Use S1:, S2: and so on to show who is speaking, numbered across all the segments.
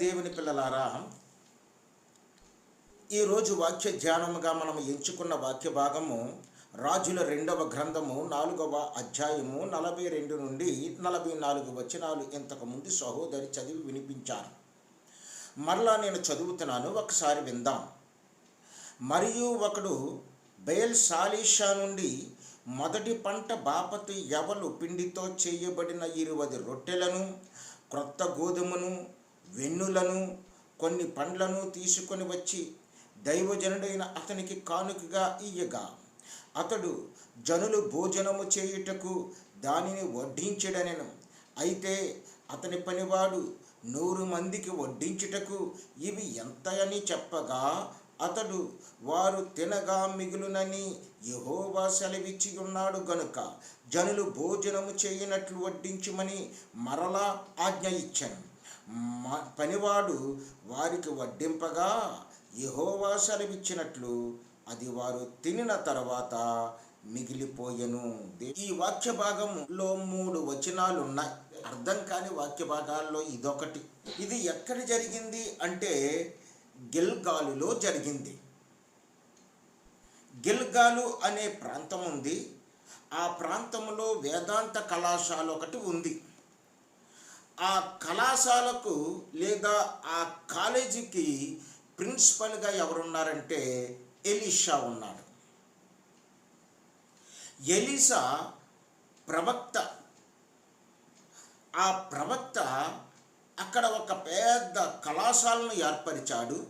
S1: దేవుని పిల్లలారా ఈరోజు వాక్య ధ్యానముగా మనం ఎంచుకున్న వాక్య భాగము రాజుల రెండవ గ్రంథము నాలుగవ అధ్యాయము నలభై రెండు నుండి నలభై నాలుగు వచనాలు ఇంతకు ముందు సహోదరి చదివి వినిపించారు. మరలా నేను చదువుతున్నాను ఒకసారి విందాం. మరియు ఒకడు బయల్ సాలీషా నుండి మొదటి పంట బాపతి ఎవలు పిండితో చేయబడిన ఇరువది రొట్టెలను క్రొత్త గోధుమను వెన్నులను కొన్ని పండ్లను తీసుకొని వచ్చి దైవజనుడైన అతనికి కానుకగా ఇయ్యగా. అతడు జనులు భోజనము చేయుటకు దానిని వడ్డించడనెను. అయితే అతని పనివాడు నూరు మందికి వడ్డించుటకు ఇవి ఎంత అని చెప్పగా అతడు వారు తినగా మిగులునని యహోవా సెలవిచ్చి ఉన్నాడు గనుక జనులు భోజనము చేయనట్లు వడ్డించుమని మరలా ఆజ్ఞ ఇచ్చాను. పనివాడు వారికి వడ్డింపగా యహోవా సెలవిచ్చినట్లు అది వారు తినిన తర్వాత మిగిలిపోయెను. ఈ వాక్య భాగంలో మూడు వచనాలు ఉన్నాయి అర్థం కాని వాక్య భాగాల్లో ఇదొకటి. ఇది ఎక్కడ జరిగింది అంటే గిల్గాలులో జరిగింది. గిల్గాలు అనే ప్రాంతం ఉంది. ఆ ప్రాంతంలో వేదాంత కళాశాల ఒకటి ఉంది. ఆ కళాశాలకు లేదా ఆ కాలేజీకి ప్రిన్సిపల్గా ఎవరున్నారంటే ఎలీషా ఉన్నాడు. ఎలీసా ప్రవక్త. ఆ ప్రవక్త అక్కడ ఒక పెద్ద కళాశాలను ఏర్పరిచాడు.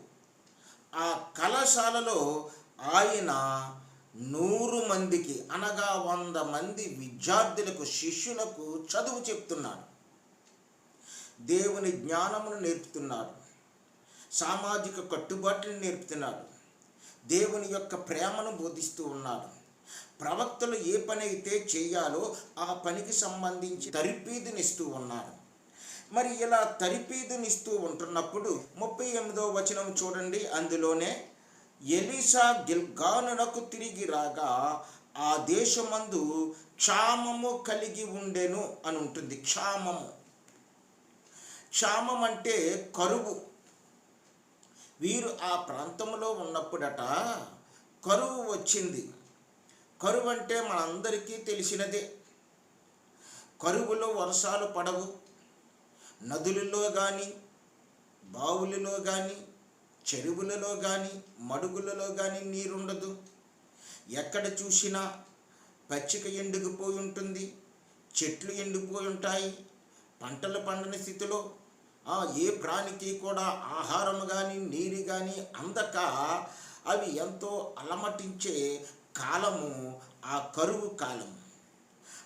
S1: ఆ కళాశాలలో ఆయన నూరు మందికి అనగా వంద మంది విద్యార్థులకు శిష్యులకు చదువు చెప్తున్నాడు. దేవుని జ్ఞానమును నేర్పుతున్నాడు. సామాజిక కట్టుబాట్లను నేర్పుతున్నాడు. దేవుని యొక్క ప్రేమను బోధిస్తూ ఉన్నాడు. ప్రవక్తలు ఏ పని అయితే చేయాలో ఆ పనికి సంబంధించి తరిపీదునిస్తూ ఉన్నాడు. మరి ఇలా తరిపీదునిస్తూ ఉంటున్నప్పుడు ముప్పై ఎనిమిదో వచనం చూడండి. అందులోనే ఎలీసా గిల్గానునకు తిరిగి రాగా ఆ దేశమందు క్షామము కలిగి ఉండెను అని ఉంటుంది. క్షామము. క్షామం అంటే కరువు. వీరు ఆ ప్రాంతంలో ఉన్నప్పుడట కరువు వచ్చింది. కరువు అంటే మనందరికీ తెలిసినదే. కరువులో వర్షాలు పడవు. నదులలో కానీ బావులలో కానీ చెరువులలో కానీ మడుగులలో కానీ నీరుండదు. ఎక్కడ చూసినా పచ్చిక ఎండుకుపోయి ఉంటుంది చెట్లు ఎండిపోయి ఉంటాయి పంటలు పండని స్థితిలో ఏ ప్రాణికి కూడా ఆహారం కానీ నీరు కానీ అందక అవి ఎంతో అలమటించే కాలము ఆ కరువు కాలం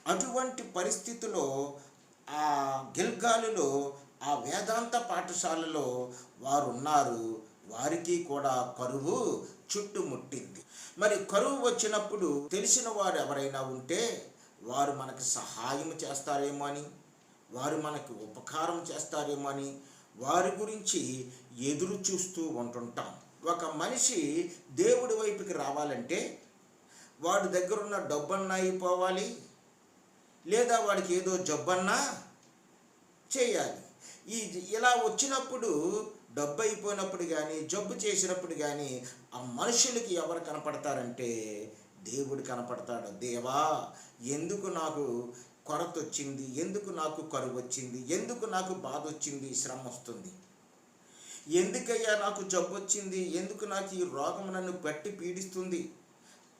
S1: అటువంటి పరిస్థితిలో ఆ గిల్గాలులో ఆ వేదాంత పాఠశాలలో వారు ఉన్నారు వారికి కూడా కరువు చుట్టుముట్టింది. మరి కరువు వచ్చినప్పుడు తెలిసిన వారు ఎవరైనా ఉంటే వారు మనకు సహాయం చేస్తారేమో అని వారు మనకు ఉపకారం చేస్తారేమో అని వారి గురించి ఎదురు చూస్తూ ఉంటుంటాం. ఒక మనిషి దేవుడి వైపుకి రావాలంటే వాడి దగ్గర ఉన్న డబ్బన్నా అయిపోవాలి లేదా వాడికి ఏదో జబ్బన్నా చేయాలి. ఈ ఇలా వచ్చినప్పుడు డబ్బు అయిపోయినప్పుడు కానీ జబ్బు చేసినప్పుడు కానీ ఆ మనుషులకి ఎవరు కనపడతారంటే దేవుడు కనపడతాడు. దేవా ఎందుకు నాకు కొరత వచ్చింది ఎందుకు నాకు కరువు వచ్చింది ఎందుకు నాకు బాధ వచ్చింది శ్రమ వస్తుంది ఎందుకయ్యా నాకు జబ్బు వచ్చింది ఎందుకు నాకు ఈ రోగం నన్ను పట్టి పీడిస్తుంది?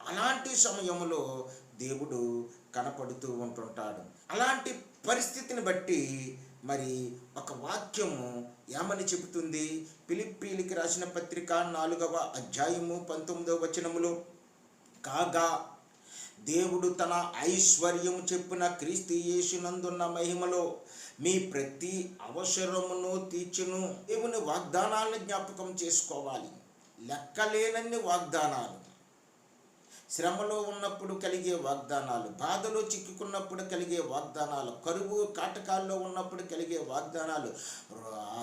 S1: అలాంటి సమయంలో దేవుడు కనపడుతూ ఉంటుంటాడు. అలాంటి పరిస్థితిని బట్టి మరి ఒక వాక్యము ఏమని చెబుతుంది? పిలిప్పీలికి రాసిన పత్రిక నాలుగవ అధ్యాయము పంతొమ్మిదవ వచనములో కాగా దేవుడు తన ఐశ్వర్యము చెప్పిన క్రీస్తు యేసునందున్న మహిమలో మీ ప్రతి అవసరమును తీర్చును. దేవుని వాగ్దానాలను జ్ఞాపకం చేసుకోవాలి. లెక్కలేనన్ని వాగ్దానాలు. శ్రమలో ఉన్నప్పుడు కలిగే వాగ్దానాలు బాధలో చిక్కుకున్నప్పుడు కలిగే వాగ్దానాలు కరువు కాటకాల్లో ఉన్నప్పుడు కలిగే వాగ్దానాలు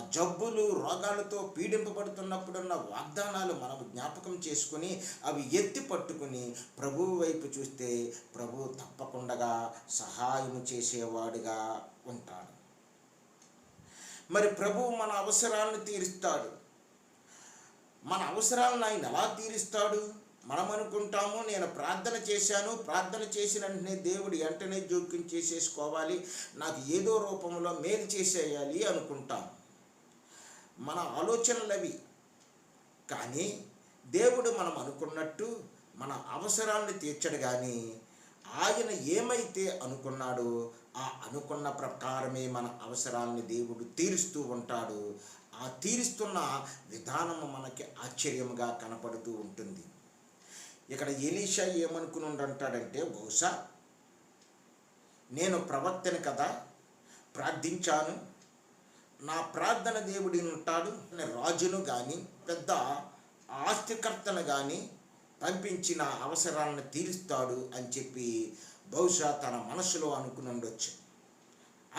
S1: జబ్బులు రోగాలతో పీడింపబడుతున్నప్పుడున్న వాగ్దానాలు మనం జ్ఞాపకం చేసుకుని అవి ఎత్తి పట్టుకుని ప్రభువు వైపు చూస్తే ప్రభు తప్పకుండా సహాయం చేసేవాడుగా ఉంటాడు. మరి ప్రభువు మన అవసరాలను తీరుస్తాడు. మన అవసరాలను ఆయన ఎలా తీరుస్తాడు? మనం అనుకుంటాము నేను ప్రార్థన చేశాను. ప్రార్థన చేసిన వెంటనే దేవుడు వెంటనే జోక్యం చేసేసుకోవాలి. నాకు ఏదో రూపంలో మేలు చేసేయాలి అనుకుంటాం. మన ఆలోచనలు అవి. కానీ దేవుడు మనం అనుకున్నట్టు మన అవసరాలను తీర్చడు కానీ ఆయన ఏమైతే అనుకున్నాడో ఆ అనుకున్న ప్రకారమే మన అవసరాలని దేవుడు తీరుస్తూ ఉంటాడు. ఆ తీరుస్తున్న విధానము మనకి ఆశ్చర్యముగా కనపడుతూ ఉంటుంది. ఇక్కడ ఎలీషా ఏమనుకుని అంటాడంటే బహుశా నేను ప్రవక్తను కదా ప్రార్థించాను. నా ప్రార్థన దేవుడి ఉంటాడు రాజును కానీ పెద్ద ఆస్తికర్తను కానీ పంపించి నా అవసరాలను తీరుస్తాడు అని చెప్పి బహుశా తన మనసులో అనుకుని ఉండొచ్చు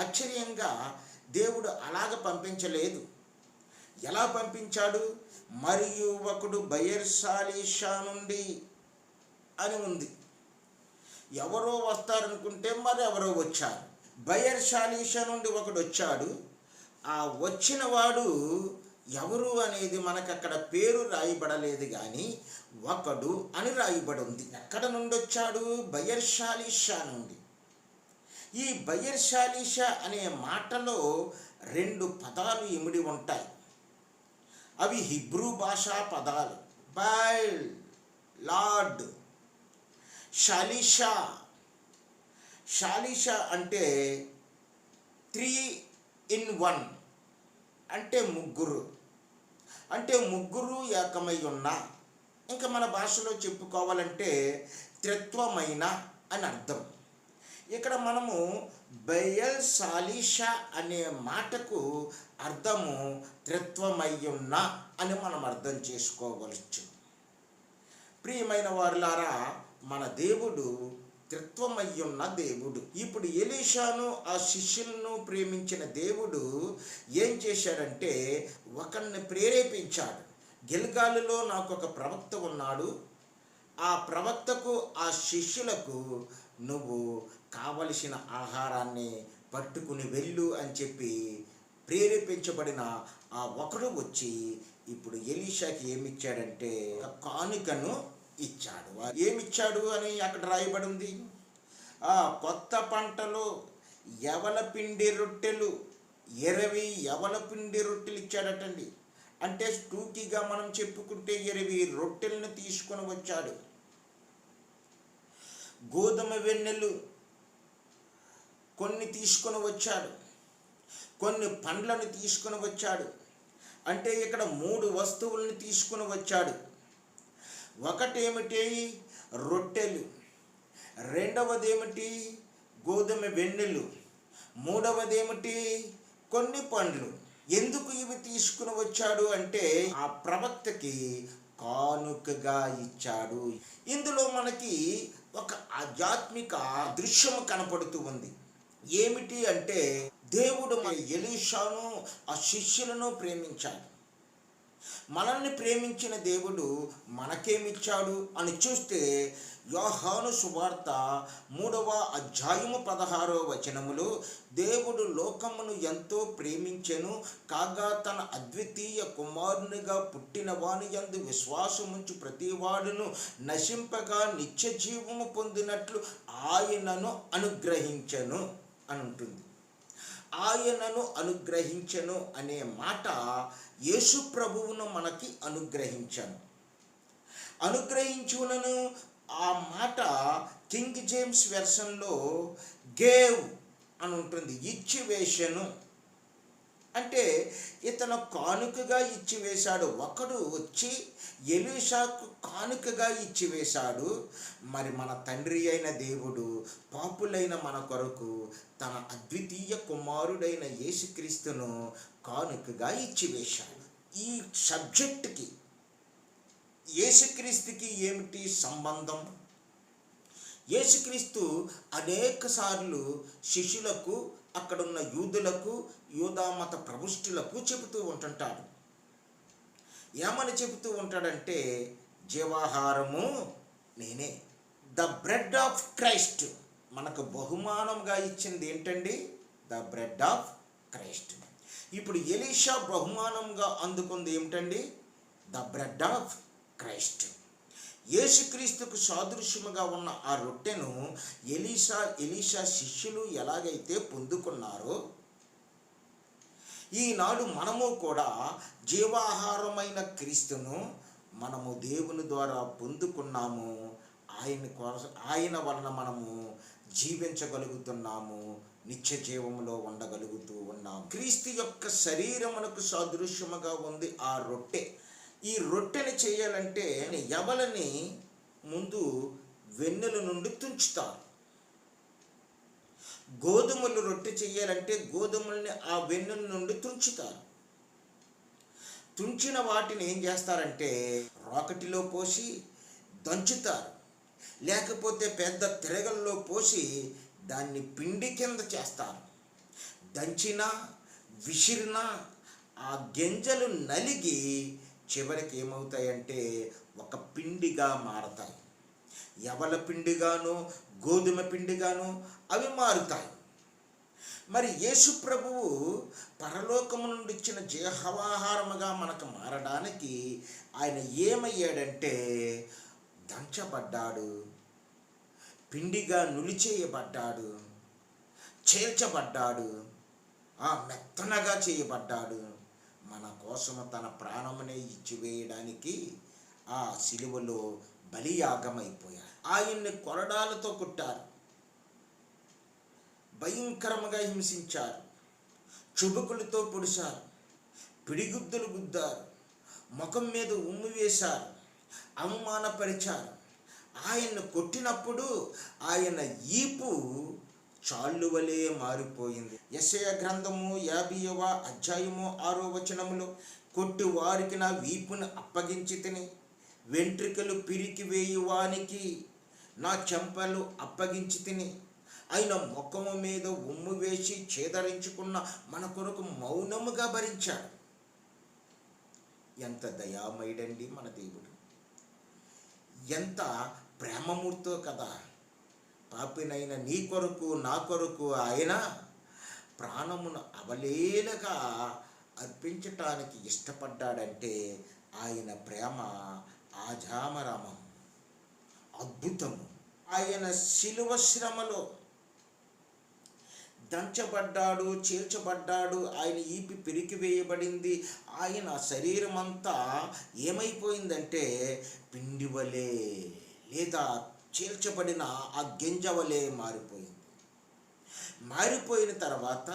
S1: ఆశ్చర్యంగా దేవుడు అలాగ పంపించలేదు. ఎలా పంపించాడు? మరియు ఒకడు బయర్సాలీషా నుండి అని ఉంది. ఎవరో వస్తారనుకుంటే మరి ఎవరో వచ్చారు బయర్షాలీషా నుండి ఒకడు వచ్చాడు. ఆ వచ్చిన వాడు ఎవరు అనేది మనకు అక్కడ పేరు రాయబడలేదు కానీ ఒకడు అని రాయబడి ఉంది ఎక్కడ నుండి వచ్చాడు? బయర్షాలీషా నుండి. ఈ బయర్షాలీషా అనే మాటలో రెండు పదాలు ఇమిడి ఉంటాయి. అవి హిబ్రూ భాషా పదాలు. Bile lord. షాలిషా. షాలిషా అంటే త్రీ ఇన్ వన్ అంటే ముగ్గురు. అంటే ముగ్గురు ఏకమై ఉన్న ఇంకా మన భాషలో చెప్పుకోవాలంటే త్రిత్వమైన అని అర్థం. ఇక్కడ మనము బయల్ సాలిషా అనే మాటకు అర్థము త్రిత్వమయ్యున్న అని మనం అర్థం చేసుకోవచ్చు ప్రియమైన వారులారా మన దేవుడు త్రిత్వమయ్యున్న దేవుడు. ఇప్పుడు ఎలీషాను ఆ శిష్యులను ప్రేమించిన దేవుడు ఏం చేశాడంటే ఒకరిని ప్రేరేపించాడు. గిల్గాలులో నాకు ఒక ప్రవక్త ఉన్నాడు. ఆ ప్రవక్తకు ఆ శిష్యులకు నువ్వు కావలసిన ఆహారాన్ని పట్టుకుని వెళ్ళు అని చెప్పి ప్రేరేపించబడిన ఆ ఒకడు వచ్చి ఇప్పుడు ఎలీషాకి ఏమిచ్చాడంటే కానుకను ఇచ్చాడు. ఏమిచ్చాడు అని అక్కడ రాయబడి ఉంది ఆ కొత్త పంటలో ఎవల పిండి రొట్టెలు? ఇరవై ఎవల పిండి రొట్టెలు ఇచ్చాడటండి? అంటే స్టూకీగా మనం చెప్పుకుంటే ఇరవై రొట్టెలను తీసుకొని వచ్చాడు. గోధుమ వెన్నెలు కొన్ని తీసుకొని వచ్చాడు. కొన్ని పండ్లను తీసుకొని వచ్చాడు. అంటే ఇక్కడ మూడు వస్తువులను తీసుకొని వచ్చాడు. ఒకటేమిటి? రొట్టెలు. రెండవది ఏమిటి గోధుమ వెన్నెలు. మూడవది ఏమిటి కొన్ని పండ్లు. ఎందుకు ఇవి తీసుకుని వచ్చాడు అంటే ఆ ప్రవక్తకి కానుకగా ఇచ్చాడు. ఇందులో మనకి ఒక ఆధ్యాత్మిక దృశ్యం కనపడుతూ ఉంది. ఏమిటి అంటే దేవుడు మన ఎలీషాను ఆ శిష్యులను ప్రేమించాడు. మనల్ని ప్రేమించిన దేవుడు మనకేమిచ్చాడు అని చూస్తే యోహాను సువార్త మూడవ అధ్యాయము పదహారో వచనములు దేవుడు లోకమును ఎంతో ప్రేమించెను కాగా తన అద్వితీయ కుమారునిగా పుట్టిన వాని యందు విశ్వాసముంచు ప్రతివాడును నశింపగా నిత్య జీవము పొందినట్లు ఆయనను అనుగ్రహించెను అని ఉంటుంది ఆయనను అనుగ్రహించను అనే మాట యేసు ప్రభువును మనకి అనుగ్రహించను. అనుగ్రహించునను ఆ మాట కింగ్ జేమ్స్ వెర్షన్లో గేవ్ అని ఉంటుంది ఇచ్చి వేషను అంటే ఇతను కానుకగా ఇచ్చి వేశాడు. ఒకడు వచ్చి ఎలీషాకు కానుకగా ఇచ్చి వేశాడు. మరి మన తండ్రి అయిన దేవుడు పాపులైన మన కొరకు తన అద్వితీయ కుమారుడైన యేసుక్రీస్తును కానుకగా ఇచ్చి వేశాడు. ఈ సబ్జెక్టుకి యేసుక్రీస్తుకి ఏమిటి సంబంధం? యేసుక్రీస్తు అనేక సార్లు శిష్యులకు అక్కడున్న యూదులకు యూదామత ప్రభుష్టులకు చెబుతూ ఉంటుంటాడు. ఏమని చెబుతూ ఉంటాడంటే జీవాహారము నేనే. The bread of Christ. మనకు బహుమానంగా ఇచ్చింది ఏంటండి? The bread of Christ. ఇప్పుడు ఎలీషా బహుమానంగా అందుకుంది ఏమిటండి? The bread of Christ. యేసుక్రీస్తుకు సాదృశ్యముగా ఉన్న ఆ రొట్టెను ఎలీషా ఎలీషా శిష్యులు ఎలాగైతే పొందుకున్నారో ఈనాడు మనము కూడా జీవాహారమైన క్రీస్తును మనము దేవుని ద్వారా పొందుకున్నాము. ఆయన కోసం ఆయన వలన మనము జీవించగలుగుతున్నాము. నిత్య జీవంలో ఉండగలుగుతూ ఉన్నాము. క్రీస్తు యొక్క శరీరమునకు సాదృశ్యముగా ఉంది ఆ రొట్టె. ఈ రొట్టెని చేయాలంటే ఎవలని ముందు వెన్నెల నుండి తుంచుతారు. గోధుమలు రొట్టె చేయాలంటే గోధుమల్ని ఆ వెన్నుల నుండి తుంచుతారు. తుంచిన వాటిని ఏం చేస్తారంటే రాకటిలో పోసి దంచుతారు. లేకపోతే పెద్ద తిరగల్లో పోసి దాన్ని పిండి కింద చేస్తారు. దంచిన విసిరిన ఆ గింజలు నలిగి చివరికి ఏమవుతాయంటే ఒక పిండిగా మారతాయి. ఎవల పిండిగాను గోధుమ పిండిగాను అవి మారుతాయి. మరి యేసు ప్రభువు పరలోకము నుండి ఇచ్చిన జీహవాహారముగా మనకు మారడానికి ఆయన ఏమయ్యాడంటే దంచబడ్డాడు పిండిగా నులిచేయబడ్డాడు చేల్చబడ్డాడు ఆ మెత్తనగా చేయబడ్డాడు. మన కోసము తన ప్రాణమునే ఇచ్చివేయడానికి ఆ సిలువలో బలియాగమైపోయారు. ఆయన్ని కొరడాలతో కొట్టారు. భయంకరంగా హింసించారు. చుబుకులతో పొడిచారు. పిడిగుద్దులు గుద్దారు. ముఖం మీద ఉమ్ము వేశారు. అవమానపరిచారు. ఆయన్ను కొట్టినప్పుడు ఆయన ఈపు చాళ్ళు వలె మారిపోయింది. యశయ గ్రంథము యాభైవ అధ్యాయము ఆరో వచనములో కొట్టి వారికి నా వీపును అప్పగించి తిని వెంట్రికలు పిరికి వేయువానికి నా చెంపలు అప్పగించి తిని ఆయన ముఖము మీద ఉమ్ము వేసి చేదరించుకున్న మన కొరకు మౌనముగా భరించాడు. ఎంత దయామయుడండి మన దేవుడు. ఎంత ప్రేమమూర్తో కదా. పాపినైన నీ కొరకు నా కొరకు ఆయన ప్రాణమును అవలేలగా అర్పించటానికి ఇష్టపడ్డాడంటే ఆయన ప్రేమ ఆజామరామం. అద్భుతము. ఆయన శిలువ శ్రమలో దంచబడ్డాడు చీల్చబడ్డాడు ఆయన ఈపి పెరికి వేయబడింది. ఆయన శరీరం అంతా ఏమైపోయిందంటే పిండివలే లేదా చీల్చబడిన ఆ గింజ వలె మారిపోయింది. మారిపోయిన తర్వాత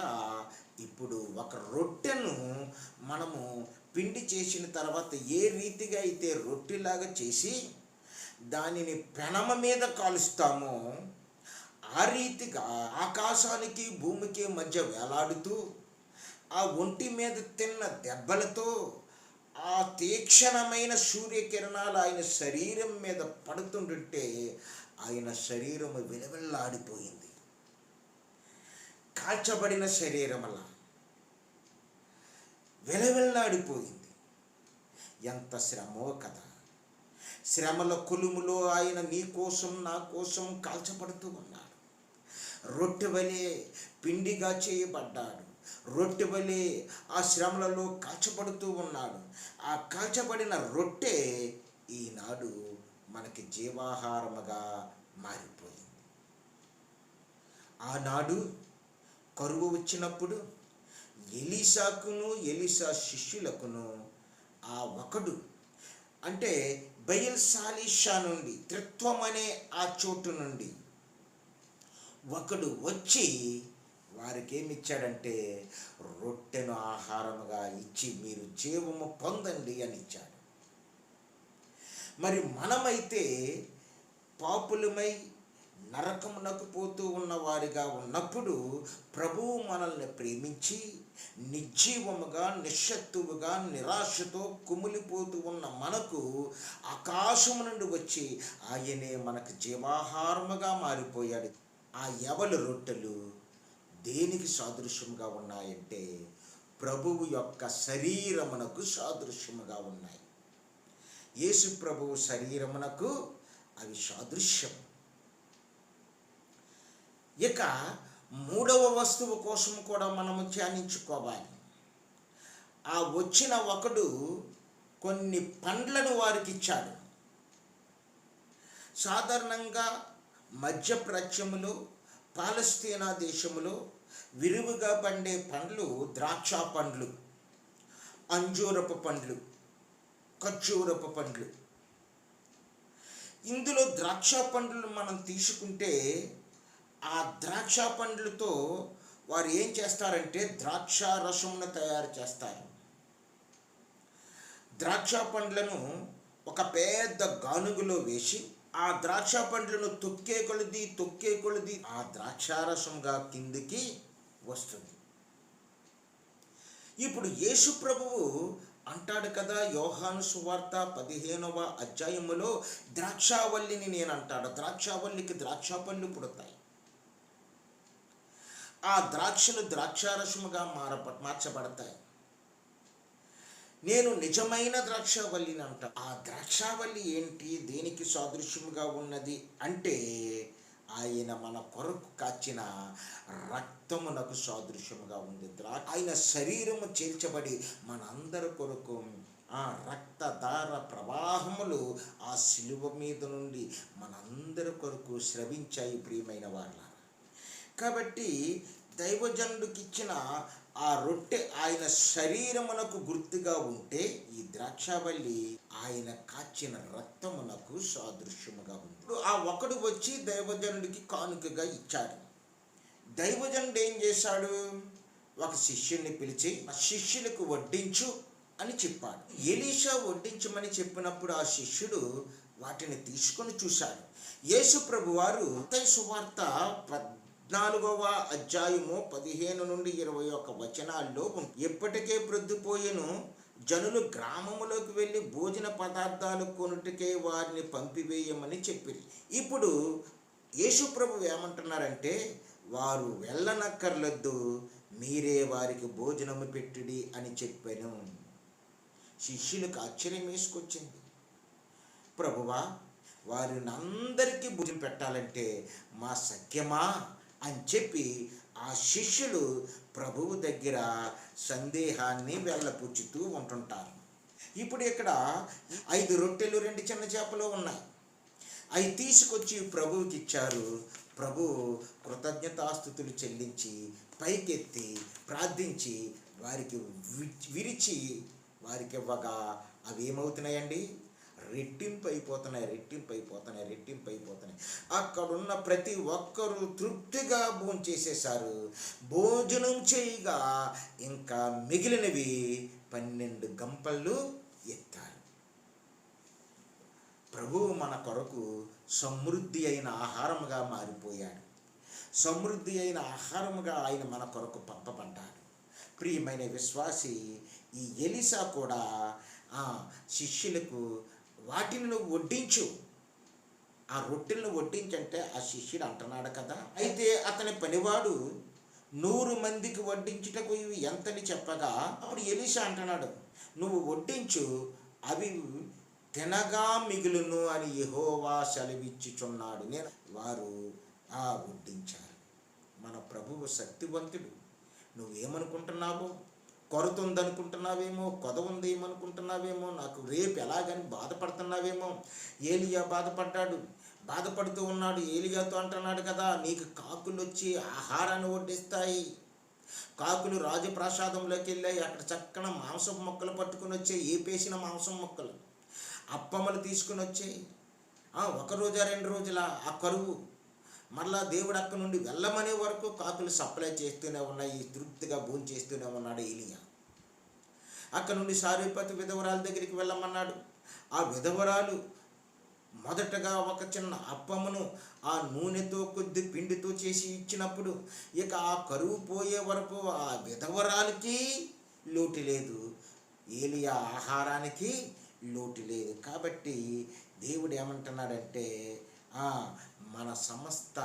S1: ఇప్పుడు ఒక రొట్టెను మనము పిండి చేసిన తర్వాత ఏ రీతిగా అయితే రొట్టెలాగా చేసి దానిని పెనమ మీద కాలుస్తామో ఆ రీతిగా ఆకాశానికి భూమికి మధ్య వేలాడుతూ ఆ ఒంటి మీద తిన్న దెబ్బలతో ఆ తీక్షణమైన సూర్యకిరణాలు ఆయన శరీరం మీద పడుతుంటే ఆయన శరీరము విలవిల్లాడిపోయింది. కాల్చబడిన శరీరమలా విలవిల్లాడిపోయింది. ఎంత శ్రమో కదా! శ్రమల కొలుములో ఆయన నీ కోసం నా కోసం కాల్చబడుతూ ఉన్నాడు. రొట్టె వలె పిండిగా చేయబడ్డాడు. రొట్టె వలె ఆ శ్రమలలో కాల్చబడుతూ ఉన్నాడు. ఆ కాల్చబడిన రొట్టె ఈనాడు మనకి జీవాహారముగా మారిపోయింది. ఆనాడు కరువు వచ్చినప్పుడు ఎలీసాకును ఎలీసా శిష్యులకును ఆ ఒకడు అంటే బయల్ సాలిషా నుండి త్రిత్వం అనే ఆ చోటు నుండి ఒకడు వచ్చి వారికి ఏమి ఇచ్చాడంటే రొట్టెను ఆహారముగా ఇచ్చి మీరు జీవము పొందండి అని ఇచ్చాడు. మరి మనమైతే పాపులమై నరకమునకు పోతూ ఉన్న వారిగా ఉన్నప్పుడు ప్రభువు మనల్ని ప్రేమించి నిర్జీవముగా నిశ్శత్తువుగా నిరాశతో కుమిలిపోతూ ఉన్న మనకు ఆకాశము నుండి వచ్చి ఆయనే మనకు జీవాహారముగా మారిపోయాడు. ఆ ఎవలు రొట్టెలు? దేనికి సాదృశ్యముగా ఉన్నాయంటే ప్రభువు యొక్క శరీరమునకు సాదృశ్యముగా ఉన్నాయి. యేసు ప్రభువు శరీరమునకు అవి సాదృశ్యం. ఇక మూడవ వస్తువు కోసం కూడా మనము ధ్యానించుకోవాలి. ఆ వచ్చిన ఒకడు కొన్ని పండ్లను వారికి ఇచ్చాడు సాధారణంగా మధ్యప్రాచ్యములో పాలస్తీనా దేశంలో విరివిగా పండే పండ్లు ద్రాక్ష పండ్లు అంజూరపు పండ్లు ఖర్జూరపు పండ్లు. ఇందులో ద్రాక్ష పండ్లు మనం తీసుకుంటే ఆ ద్రాక్ష పండ్లతో వారు ఏం చేస్తారంటే ద్రాక్ష రసంను తయారు చేస్తారు. ద్రాక్ష పండ్లను ఒక పెద్ద గానుగులో వేసి ఆ ద్రాక్ష పండ్లను తొక్కే కొలది తొక్కే కొలది ఆ ద్రాక్షారసంగా కిందికి వస్తుంది. ఇప్పుడు యేసు ప్రభువు అంటాడు కదా యోహాను సువార్త పదిహేనవ అధ్యాయములో ద్రాక్షావల్లిని నేను అంటాడు ద్రాక్షావల్లికి ద్రాక్ష పళ్ళు పుడతాయి. ఆ ద్రాక్షలు ద్రాక్షారసముగా మారప మార్చబడతాయి. నేను నిజమైన ద్రాక్షావల్లిని అంట. ఆ ద్రాక్షావల్లి ఏంటి? దేనికి సాదృశ్యముగా ఉన్నది? అంటే ఆయన మన కొరకు కాచిన రక్తమునకు సాదృశ్యముగా ఉంది. ఆయన శరీరము చేర్చబడి మనందరి కొరకు ఆ రక్తధార ప్రవాహములు ఆ శిలువ మీద నుండి మనందరి కొరకు స్రవించాయి ప్రియమైన వాళ్ళ కాబట్టి దైవజనుడికి ఇచ్చిన ఆ రొట్టె ఆయన శరీరమునకు గుర్తుగా ఉంటే ఈ ద్రాక్షావల్లి ఆయన కాచిన రక్తమునకు సాదృశ్యముగా ఉంది. ఇప్పుడు ఆ ఒకడు వచ్చి దైవజనుడికి కానుకగా ఇచ్చాడు. దైవజనుడు ఏం చేశాడు? ఒక శిష్యుని పిలిచి ఆ శిష్యులకు వడ్డించు అని చెప్పాడు. ఎలీషా వడ్డించమని చెప్పినప్పుడు ఆ శిష్యుడు వాటిని తీసుకొని చూశాడు. యేసు ప్రభు వారు సువార్త పద్నాలుగవ అధ్యాయము పదిహేను నుండి ఇరవై ఒక వచనాల్లో ఇప్పటికే ఎప్పటికే ప్రొద్దుపోయేను జనులు గ్రామములోకి వెళ్ళి భోజన పదార్థాలు కొనుటకే వారిని పంపివేయమని చెప్పింది ఇప్పుడు యేసు ప్రభు ఏమంటున్నారంటే వారు వెళ్ళనక్కర్లొద్దు మీరే వారికి భోజనము పెట్టుడి అని చెప్పాను. శిష్యులకు ఆశ్చర్యం వేసుకొచ్చింది. ప్రభువా వారిని అందరికీ భోజనం పెట్టాలంటే మా సఖ్యమా? అని చెప్పి ఆ శిష్యులు ప్రభువు దగ్గర సందేహాన్ని వెళ్ళపుచ్చుతూ ఉంటుంటారు. ఇప్పుడు ఇక్కడ ఐదు రొట్టెలు రెండు చిన్న చేపలు ఉన్నాయి. అవి తీసుకొచ్చి ప్రభువుకి ఇచ్చారు ప్రభు కృతజ్ఞతాస్థుతులు చెల్లించి పైకెత్తి ప్రార్థించి వారికి విరిచి వారికి ఇవ్వగా అవి ఏమవుతున్నాయండి రెట్టింపు అయిపోతున్నాయి రెట్టింపు అయిపోతున్నాయి రెట్టింపు అయిపోతున్నాయి అక్కడున్న ప్రతి ఒక్కరూ తృప్తిగా భోంచేసేసారు భోజనం చేయగా ఇంకా మిగిలినవి పన్నెండు గంపళ్ళు ఎత్తారు. ప్రభువు మన కొరకు సమృద్ధి అయిన ఆహారముగా మారిపోయాడు. సమృద్ధి అయిన ఆహారముగా ఆయన మన కొరకు పంపబడ్డాడు. ప్రియమైన విశ్వాసి ఈ ఎలిసా కూడా ఆ శిష్యులకు వాటిని నువ్వు వడ్డించు. ఆ రొట్టెలను వడ్డించంటే ఆ శిష్యుడు అంటున్నాడు కదా. అయితే అతని పనివాడు నూరు మందికి వడ్డించుటకు ఇవి ఎంతని చెప్పగా అప్పుడు ఎలిషా అంటున్నాడు నువ్వు వడ్డించు అవి తినగా మిగులును అని యహోవా సెలవిచ్చుచున్నాడు. నేను వారు ఆ వడ్డించారు. మన ప్రభువు శక్తివంతుడు. నువ్వేమనుకుంటున్నావో? కొరత ఉందనుకుంటున్నావేమో కొద ఉంది ఏమనుకుంటున్నావేమో నాకు రేపు ఎలాగని బాధపడుతున్నావేమో. ఏలియా బాధపడ్డాడు. బాధపడుతూ ఉన్నాడు. ఏలియాతో అంటున్నాడు కదా నీకు కాకులు వచ్చి ఆహారాన్ని వడ్డిస్తాయి. కాకులు రాజు ప్రసాదంలోకి వెళ్ళాయి. అక్కడ చక్కన మాంసం మొక్కలు పట్టుకుని వచ్చాయి. ఏపేసిన మాంసం మొక్కలు. అప్పమ్మలు తీసుకుని వచ్చాయి. ఒక రోజా రెండు రోజుల ఆ కరువు. మరలా దేవుడు అక్కడ నుండి వెళ్ళమనే వరకు కాకులు సప్లై చేస్తూనే ఉన్నాయి తృప్తిగా భూమి చేస్తూనే ఉన్నాడు ఏలియా. అక్కడ నుండి సారీపతి విధవరాల దగ్గరికి వెళ్ళమన్నాడు. ఆ విధవరాలు మొదటగా ఒక చిన్న అప్పమును ఆ నూనెతో కొద్ది పిండితో చేసి ఇచ్చినప్పుడు ఇక ఆ కరువు పోయే వరకు ఆ విధవరాలకి లోటు లేదు. ఏలియా ఆహారానికి లోటు లేదు. కాబట్టి దేవుడు ఏమంటున్నాడంటే మన సమస్త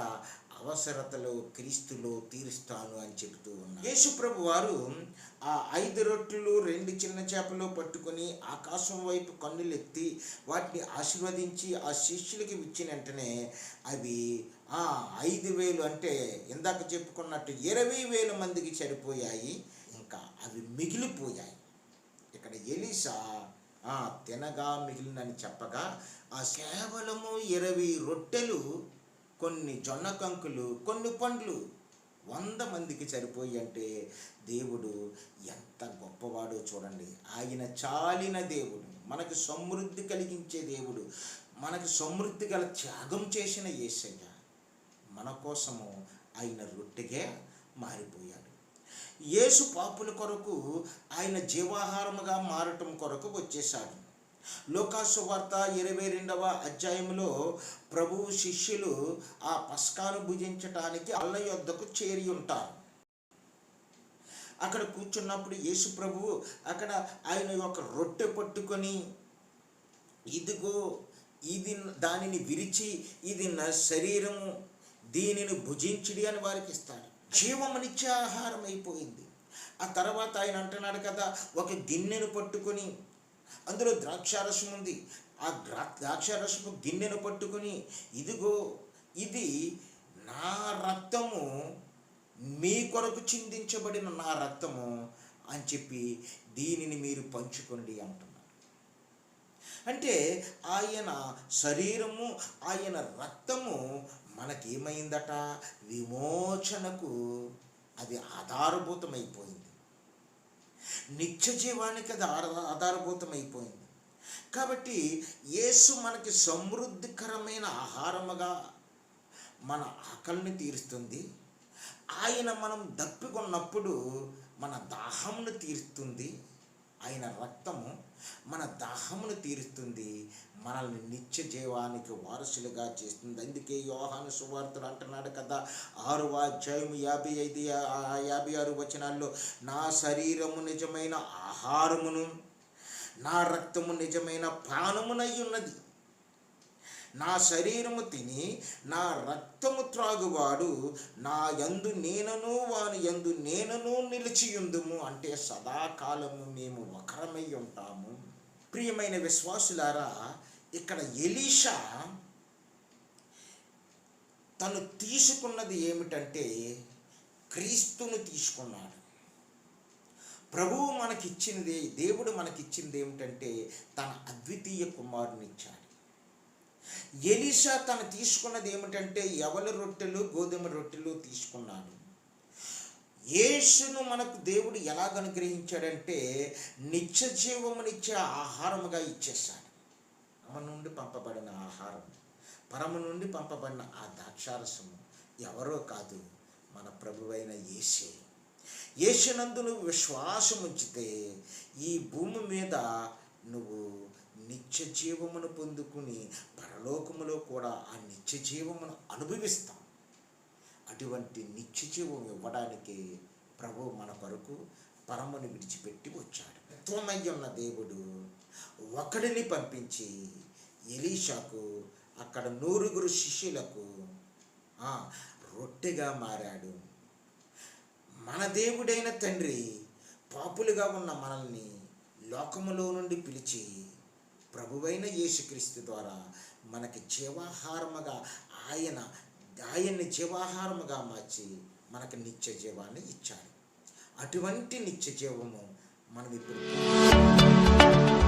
S1: అవసరతలు క్రీస్తులో తీరుస్తాను అని చెబుతూ ఉన్నారు. యేసు ప్రభు వారు ఆ ఐదు రొట్టెలు రెండు చిన్న చేపలు పట్టుకొని ఆకాశం వైపు కన్నులెత్తి వాటిని ఆశీర్వదించి ఆ శిష్యులకి ఇచ్చిన వెంటనే అవి ఆ ఐదు వేలు అంటే ఇందాక చెప్పుకున్నట్టు ఇరవై వేల మందికి సరిపోయాయి. ఇంకా అవి మిగిలిపోయాయి. ఇక్కడ ఎలీసా తినగా మిగిలినని చెప్పగా ఆ కేవలము ఇరవై రొట్టెలు కొన్ని జొన్న కంకులు కొన్ని పండ్లు వంద మందికి సరిపోయి అంటే దేవుడు ఎంత గొప్పవాడో చూడండి. ఆయన చాలిన దేవుడు మనకు సమృద్ధి కలిగించే దేవుడు మనకు సమృద్ధి గల త్యాగం చేసిన ఏసయ్య మన కోసము ఆయన రొట్టెగా మారిపోయాడు. యేసు పాపుల కొరకు ఆయన జీవాహారముగా మారటం కొరకు వచ్చేశాడు. లోకాసు వార్త ఇరవై రెండవ అధ్యాయంలో ప్రభువు శిష్యులు ఆ పస్కాను భుజించటానికి అల్ల యొద్దకు చేరి ఉంటారు. అక్కడ కూర్చున్నప్పుడు యేసు ప్రభువు అక్కడ ఆయన యొక్క రొట్టె పట్టుకొని ఇదిగో ఇది దానిని విరిచి ఇది నా శరీరము దీనిని భుజించిడి అని వారికి ఇస్తాడు. జీవమనిచ్చే ఆహారం అయిపోయింది ఆ తర్వాత ఆయన అంటున్నాడు కదా ఒక గిన్నెను పట్టుకొని అందులో ద్రాక్షారసం ఉంది. ఆ ద్రా ద్రాక్షారసము గిన్నెను పట్టుకొని ఇదిగో ఇది నా రక్తము మీ కొరకు చిందించబడిన నా రక్తము అని చెప్పి దీనిని మీరు పంచుకోండి అంటున్నారు అంటే ఆయన శరీరము ఆయన రక్తము మనకేమైందట? విమోచనకు అది ఆధారభూతమైపోయింది. నిత్య జీవానికి అది ఆధారభూతమైపోయింది. కాబట్టి యేసు మనకి సమృద్ధికరమైన ఆహారముగా మన ఆకలిని తీరుస్తుంది. ఆయన మనం దప్పికొన్నప్పుడు మన దాహంను తీరుస్తుంది. ఆయన రక్తము మన దాహమును తీరుస్తుంది మనల్ని నిత్య జీవానికి వారసులుగా చేస్తుంది. అందుకే యోహాను సువార్తలు అంటున్నాడు కదా ఆరు అధ్యాయం యాభై ఐదు యాభై ఆరు వచనాల్లో నా శరీరము నిజమైన ఆహారమును నా రక్తము నిజమైన పానమునై ఉన్నది. నా శరీరము తిని నా రక్తము త్రాగువాడు నా యందు నేనను వాని యందు నేనను నిలిచియుందుము అంటే సదాకాలము మేము ఒకరమై ఉంటాము. ప్రియమైన విశ్వాసులారా ఇక్కడ ఎలీషా తను తీసుకున్నది ఏమిటంటే క్రీస్తును తీసుకున్నాడు. ప్రభువు మనకిచ్చింది దేవుడు మనకిచ్చింది ఏమిటంటే తన అద్వితీయ కుమారునిచ్చాడు. ఎలీషా తను తీసుకున్నది ఏమిటంటే ఎవల రొట్టెలు? గోధుమ రొట్టెలు తీసుకున్నాడు. యేసును మనకు దేవుడు ఎలాగ అనుగ్రహించాడంటే నిత్య జీవమునిచ్చే ఆహారముగా ఇచ్చేశాడు. పరమ నుండి పంపబడిన ఆహారం. పరమ నుండి పంపబడిన ఆ ద్రాక్షారసము ఎవరో కాదు మన ప్రభువైన యేసే. యేసునందు నువ్వు విశ్వాసం ఉంచితే ఈ భూమి మీద నువ్వు నిత్య జీవమును పొందుకుని పరలోకములో కూడా ఆ నిత్య జీవమును అనుభవిస్తాం. అటువంటి నిత్య జీవం ఇవ్వడానికి ప్రభు మన కొరకు పరమును విడిచిపెట్టి వచ్చాడు. తత్వమై ఉన్న దేవుడు ఒకడిని పంపించి ఎలీషాకు అక్కడ నూరుగురు శిష్యులకు రొట్టెగా మారాడు. మన దేవుడైన తండ్రి పాపులుగా ఉన్న మనల్ని లోకములో నుండి పిలిచి ప్రభువైన యేసుక్రీస్తు ద్వారా మనకి జీవాహారముగా ఆయన ఆయన్ని జీవాహారముగా మార్చి మనకు నిత్య జీవాన్ని ఇచ్చాడు అటువంటి నిత్య జీవము మనం ఇప్పుడు